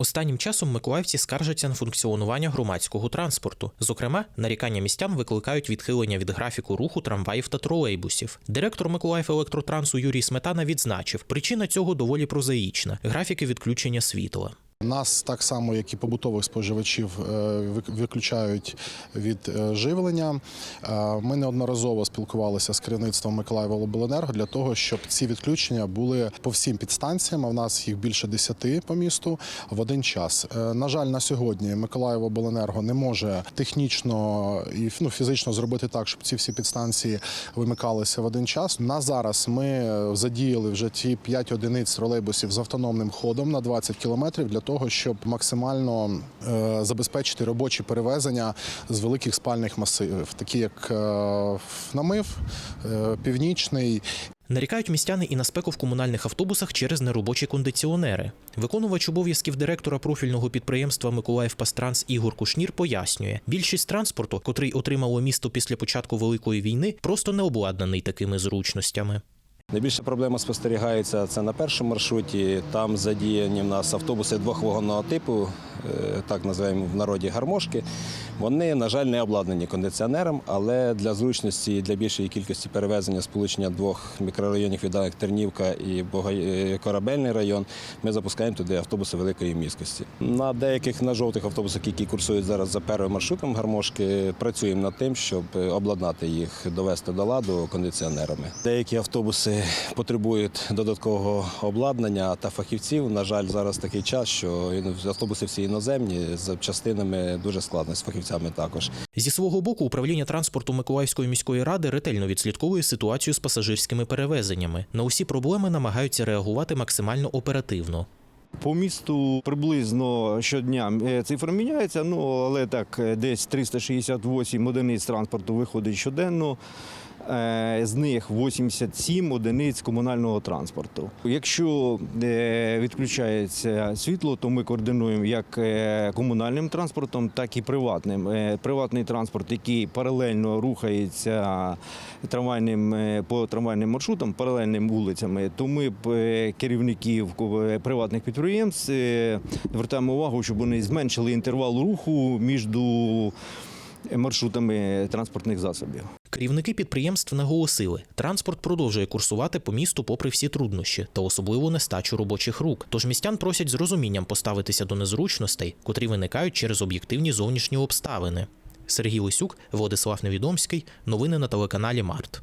Останнім часом миколаївці скаржаться на функціонування громадського транспорту. Зокрема, нарікання містян викликають відхилення від графіку руху трамваїв та тролейбусів. Директор Миколаїв електротрансу Юрій Сметана відзначив, причина цього доволі прозаїчна графіки відключення світла. Нас так само, як і побутових споживачів, е, виключають від е, живлення. Е, Ми неодноразово спілкувалися з керівництвом Миколаєва обленерго для того, щоб ці відключення були по всім підстанціям. А в нас їх більше 10 по місту в один час. На жаль, на сьогодні Миколаїв обленерго не може технічно і ну, фізично зробити так, щоб ці всі підстанції вимикалися в один час. На зараз ми задіяли вже ті 5 одиниць тролейбусів з автономним ходом на 20 кілометрів для того, щоб максимально е, забезпечити робочі перевезення з великих спальних масивів, такі як е, намив, е, північний Нарікають містяни і на спеку в комунальних автобусах через неробочі кондиціонери. Виконувач обов'язків директора профільного підприємства Миколаїв Пастранс Ігор Кушнір пояснює, більшість транспорту, котрий отримало місто після початку великої війни, просто не обладнаний такими зручностями. Найбільша проблема спостерігається це на першому маршруті. Там задіяні в нас автобуси двохвагонного типу, е, так називаємо в народі гармошки. Вони, на жаль, не обладнані кондиціонером, але для зручності і для більшої кількості перевезення сполучення двох мікрорайонів відданих Тернівка і е, Корабельний район, ми запускаємо туди автобуси великої міськості. На деяких на жовтих автобусах, які курсують зараз за первим маршрутом гармошки, працюємо над тим, щоб е, обладнати їх, довести до ладу кондиціонерами. Деякі автобуси потребують додаткового обладнання та фахівців. На жаль, зараз такий час, що автобуси всі іноземні з запчастинами дуже складно з фахівцями також. Зі свого боку, управління транспорту Миколаївської міської ради ретельно відслідковує ситуацію з пасажирськими перевезеннями. На усі проблеми намагаються реагувати максимально оперативно. По місту приблизно щодня е, цифра міняється, ну але так, е, десь 368 одиниць транспорту виходить щоденно. Е, З них 87 одиниць комунального транспорту. Якщо е, відключається світло, то ми координуємо як е, комунальним транспортом, так і приватним. Приватний транспорт, який паралельно рухається трамвайним по трамвайним маршрутам, паралельними вулицями, то ми керівників приватних підприємств звертаємо увагу, щоб вони зменшили інтервал руху між маршрутами транспортних засобів. Керівники підприємств наголосили, транспорт продовжує курсувати по місту попри всі труднощі та особливу нестачу робочих рук. Тож містян просять з розумінням поставитися до незручностей, котрі виникають через об'єктивні зовнішні обставини. Сергій Лисюк, Владислав Невідомський. Новини на телеканалі Март.